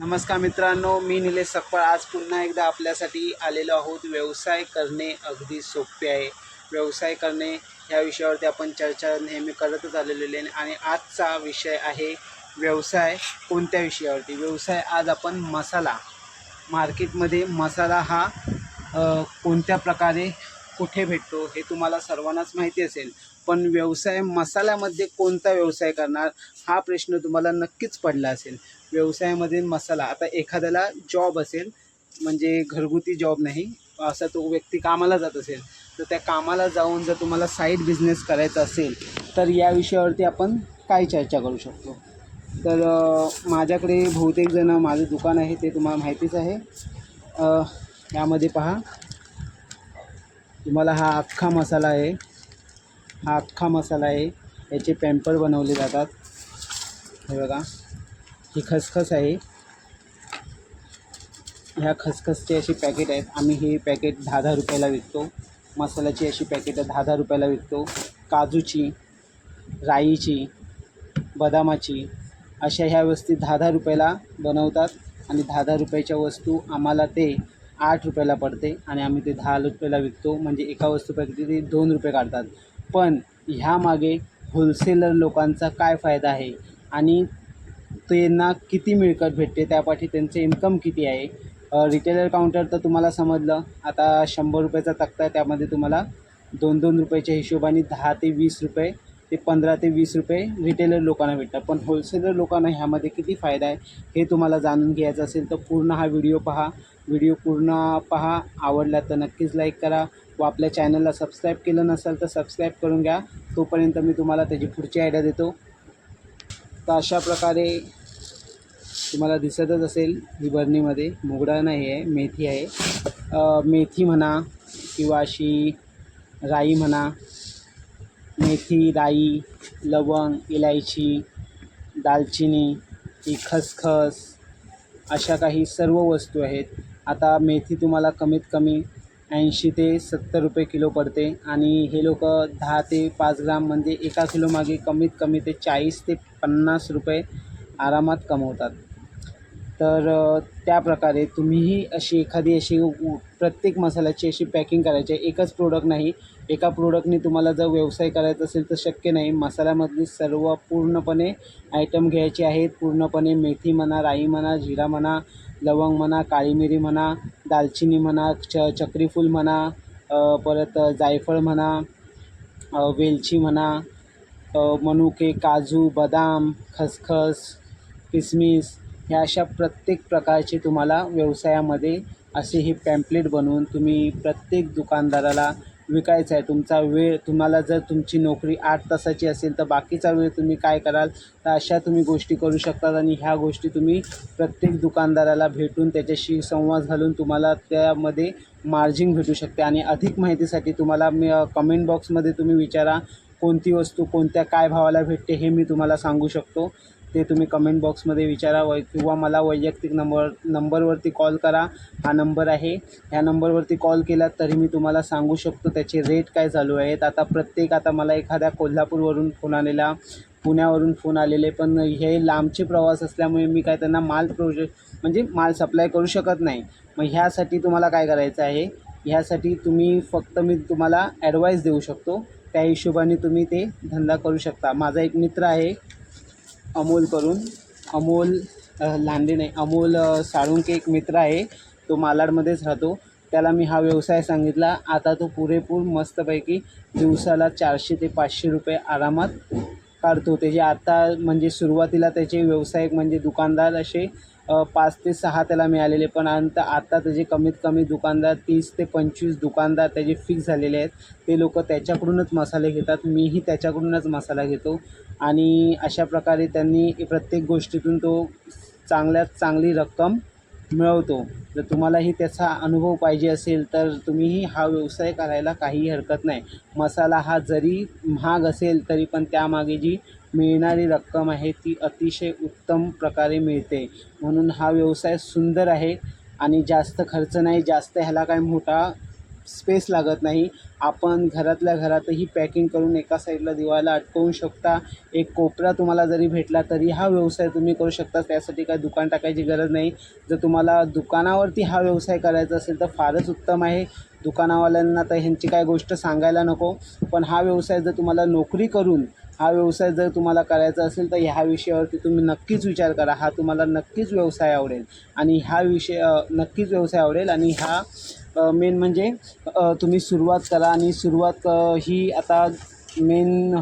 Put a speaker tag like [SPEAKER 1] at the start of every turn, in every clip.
[SPEAKER 1] नमस्कार मित्रांनो मी निलेश सकपाळ आज पुन्हा एकदा आपल्यासाठी आलेलो आहोत. व्यवसाय करणे अगदी सोपे आहे. व्यवसाय करणे ह्या विषयावरती आपण चर्चा नेहमी करतच आलेलेले आहे. आणि आजचा विषय आहे व्यवसाय कोणत्या विषयावरती? व्यवसाय आज आपण मसाला. मार्केटमध्ये मसाला हा कोणत्या प्रकारे कुठे भेटतो हे तुम्हाला सर्वांनाच माहिती असेल. पण व्यवसाय मसाल्यामध्ये कोणता व्यवसाय करणार हा प्रश्न तुम्हाला नक्कीच पडला असेल. व्यवसायामध्ये मसाला आता एखाद्याला जॉब असेल म्हणजे घरगुती जॉब नाही असा तो व्यक्ती कामाला जात असेल तर त्या कामाला जाऊन जर तुम्हाला साईड बिझनेस करायचा असेल तर या विषयावरती आपण काय चर्चा करू शकतो? तर माझ्याकडे बहुतेक जण माझं दुकान आहे ते तुम्हाला माहितीच आहे. यामध्ये पहा तुम्हाला हा अख्खा मसाला आहे. हा अख्खा मसाला आहे. याचे पॅम्पर बनवले जातात. हे बघा. ही खसखस आहे. ह्या खसखसचे अशी पॅकेट आहेत. आम्ही हे पॅकेट दहा दहा रुपयाला विकतो. मसाल्याची अशी पॅकेटं दहा दहा रुपयाला विकतो. काजूची राईची बदामाची अशा ह्या वस्तू दहा दहा रुपयाला बनवतात आणि दहा दहा रुपयाच्या वस्तू आम्हाला ते आठ रुपयाला पडते आणि आम्ही ते दहा रुपयाला विकतो. म्हणजे एका वस्तूपैकी ते दोन रुपये काढतात. पण ह्यामागे होलसेलर लोकांचा काय फायदा आहे? आणि त्यांना किती मिळकत भेटते? त्यापाठी त्यांचे इन्कम किती आहे? रिटेलर काउंटर तर तुम्हाला समजलं. आता शंभर रुपयाचा तक्ता आहे. त्यामध्ये तुम्हाला दोन दोन रुपयाच्या हिशोबाने दहा ते वीस रुपये ते पंधरा ते वीस रुपये रिटेलर लोकांना भेटतात. पण होलसेलर लोकांना ह्यामध्ये किती फायदा आहे हे तुम्हाला जाणून घ्यायचं असेल तर पूर्ण हा व्हिडिओ पहा. व्हिडिओ पूर्ण पहा. आवडला तर नक्कीच लाईक करा. व आपल्या चॅनलला सबस्क्राईब केलं नसेल तर सबस्क्राईब करून घ्या. तोपर्यंत मी तुम्हाला त्याची पुढची आयडिया देतो. तर अशा प्रकारे तुम्हाला दिसतच असेल ही बरणीमध्ये मुगडा नाही आहे मेथी आहे. मेथी म्हणा किंवा अशी राई म्हणा मेथी राई लवंग इलायची दालचिनी ही खसखस अशा काही सर्व वस्तू आहेत. आता मेथी तुम्हाला कमीत कमी ऐंशी ते सत्तर रुपये किलो पडते. आणि हे लोक दहा ते पाच ग्राम म्हणजे एका किलोमागे कमीत कमी ते चाळीस ते पन्नास रुपये आरामात कमवतात. तर त्याप्रकारे त्या प्रकारे तुम्हीही अशी एखादी अशी प्रत्येक मसाल्याची अशी पॅकिंग करायची. आहे एकच प्रोडक्ट नाही. एका प्रोडक्टने तुम्हाला जर व्यवसाय करायचा असेल तर शक्य नाही. मसाल्यामधली सर्व पूर्णपणे आयटम घ्यायचे आहेत. पूर्णपणे मेथी म्हणा राई म्हणा जिरा म्हणा लवंग म्हणा काळी मिरी म्हणा दालचिनी म्हणा च चक्रीफूल म्हणा परत जायफळ म्हणा वेलची म्हणा मनुके काजू बदाम खसखस किसमिस ह्या अशा प्रत्येक प्रकारचे तुम्हाला व्यवसायामध्ये असे हे पॅम्पलेट बनवून तुम्ही प्रत्येक दुकानदाराला विकायचा आहे. तुमचा वेळ तुम्हाला जर तुमची नोकरी आठ तासाची असेल तर बाकीचा वेळ तुम्ही काय कराल? तर अशा तुम्ही गोष्टी करू शकतात आणि ह्या गोष्टी तुम्ही प्रत्येक दुकानदाराला भेटून त्याच्याशी संवाद घालून तुम्हाला त्यामध्ये मार्जिन भेटू शकते आणि अधिक माहितीसाठी तुम्हाला मी कमेंट बॉक्समध्ये तुम्ही विचारा कोणती वस्तू कोणत्या काय भावाला भेटते हे मी तुम्हाला सांगू शकतो. ते तुम्ही कमेंट बॉक्समध्ये विचारा व किंवा मला वैयक्तिक नंबर नंबरवरती कॉल करा. हा नंबर आहे. ह्या नंबरवरती कॉल केला तरी मी तुम्हाला सांगू शकतो त्याचे रेट काय चालू आहेत. आता प्रत्येक आता मला एखाद्या कोल्हापूरवरून फोन आलेला पुण्यावरून फोन आलेले पण हे लांबचे प्रवास असल्यामुळे मी काय त्यांना माल प्रोजेक्ट म्हणजे माल सप्लाय करू शकत नाही. मग ह्यासाठी तुम्हाला काय करायचं आहे? ह्यासाठी तुम्ही फक्त मी तुम्हाला ॲडवाईस देऊ शकतो. त्या हिशोबाने तुम्ही ते धंदा करू शकता. माझा एक मित्र आहे. अमोल करून. अमोल अ, लांडे नाही अमोल साळुंके एक मित्र आहे. तो मालाडमध्येच राहतो. त्याला मी हा व्यवसाय सांगितला. आता तो पुरेपूर मस्तपैकी दिवसाला चारशे ते पाचशे रुपये आरामात काढतो. त्याचे आता म्हणजे सुरुवातीला त्याचे व्यावसायिक म्हणजे दुकानदार असे पाच ते सहा त्याला मिळालेले. पण अंत आत्ता त्याचे कमीत कमी दुकानदार तीस ते पंचवीस दुकानदार त्याचे फिक्स झालेले आहेत. ते लोक त्याच्याकडूनच मसाले घेतात. मीही त्याच्याकडूनच मसाला घेतो. आणि अशा प्रकारे त्यांनी प्रत्येक गोष्टीतून तो चांगल्यात चांगली रक्कम मिळवतो. जर तुम्हालाही त्याचा अनुभव पाहिजे असेल तर तुम्हीही हा व्यवसाय करायला काहीही हरकत नाही. मसाला हा जरी महाग असेल तरी पण त्यामागे जी मिळणारी रक्कम आहे ती अतिशय उत्तम प्रकारे मिळते. म्हणून हा व्यवसाय सुंदर आहे आणि जास्त खर्च नाही जास्त ह्याला काय मोठा स्पेस लागत नाही. आपण घरातल्या घरातही पॅकिंग करून एका साईडला दिवाला अटकवू शकता. एक कोपरा तुम्हाला जरी भेटला तरी हा व्यवसाय तुम्ही करू शकता. त्यासाठी काय दुकान टाकायची गरज नाही. जर तुम्हाला दुकानावरती हा व्यवसाय करायचा असेल तर फारच उत्तम आहे. दुकानावाल्यांना तर ह्यांची काय गोष्ट सांगायला नको. पण हा व्यवसाय जर तुम्हाला नोकरी करून हा व्यवसाय जर तुम्हाला करायचा असेल तर ह्या विषयावरती तुम्ही नक्कीच विचार करा. हा तुम्हाला नक्कीच व्यवसाय आवडेल. आणि हा विषय नक्कीच व्यवसाय आवडेल. आणि हा मेन म्हणजे तुम्ही सुरुवात करा आणि सुरुवात ही आता मेन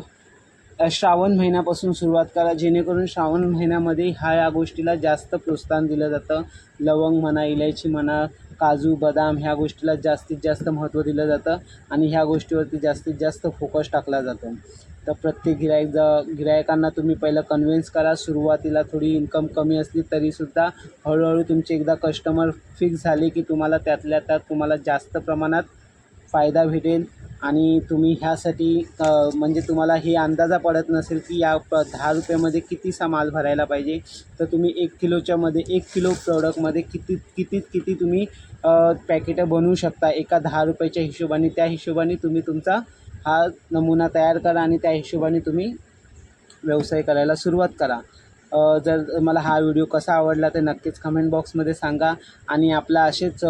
[SPEAKER 1] श्रावण महिन्यापासून सुरुवात करा. जेणेकरून श्रावण महिन्यामध्ये ह्या या गोष्टीला जास्त प्रोत्साहन दिलं जातं. लवंग म्हणा इलायची म्हणा काजू बदाम ह्या गोष्टीला जास्तीत जास्त महत्त्व दिलं जातं आणि ह्या गोष्टीवरती जास्तीत जास्त फोकस टाकला जातो. तर प्रत्येक गिरायक ज गिरायकांना तुम्ही पहिलं कन्व्हिन्स करा. सुरुवातीला थोडी इन्कम कमी असली तरीसुद्धा हळूहळू तुमचे एकदा कस्टमर फिक्स झाले की तुम्हाला त्यातल्या त्यात तुम्हाला जास्त प्रमाणात फायदा भेटेल. आणि तुम्ही ह्यासाठी म्हणजे तुम्हाला हे अंदाजा पडत नसेल की या प दहा रुपयामध्ये कितीसा माल भरायला पाहिजे. तर तुम्ही एक किलोच्यामध्ये एक किलो प्रोडक्टमध्ये किती किती किती तुम्ही पॅकेटं बनवू शकता एका दहा रुपयाच्या हिशोबाने. त्या हिशोबाने तुम्ही तुमचा हा नमुना तयार करा आणि त्या हिशोबाने तुम्ही व्यवसाय करायला सुरुवात करा. जर मला हा व्हिडिओ कसा आवडला तर नक्कीच कमेंट बॉक्समध्ये सांगा आणि आपला असेच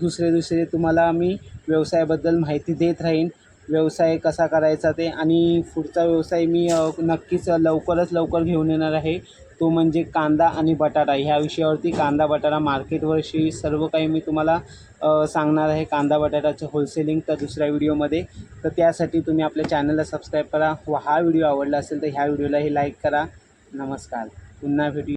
[SPEAKER 1] दुसरे दुसरे तुम्हाला मी व्यवसायाबद्दल माहिती देत राहीन. व्यवसाय कसा करायचा ते आणि पुढचा व्यवसाय मी नक्कीच लवकरच लवकर घेऊन येणार आहे. तो म्हणजे कांदा आणि बटाटा. ह्या विषयावरती कांदा बटाटा मार्केटवरशी सर्व काही मी तुम्हाला सांगणार आहे. कांदा बटाट्याचं होलसेलिंग तर दुसऱ्या व्हिडिओमध्ये. तर त्यासाठी तुम्ही आपल्या चॅनलला सबस्क्राईब करा. व हा व्हिडिओ आवडला असेल तर ह्या व्हिडिओलाही लाईक करा. नमस्कार. पुन्हा व्हिडिओ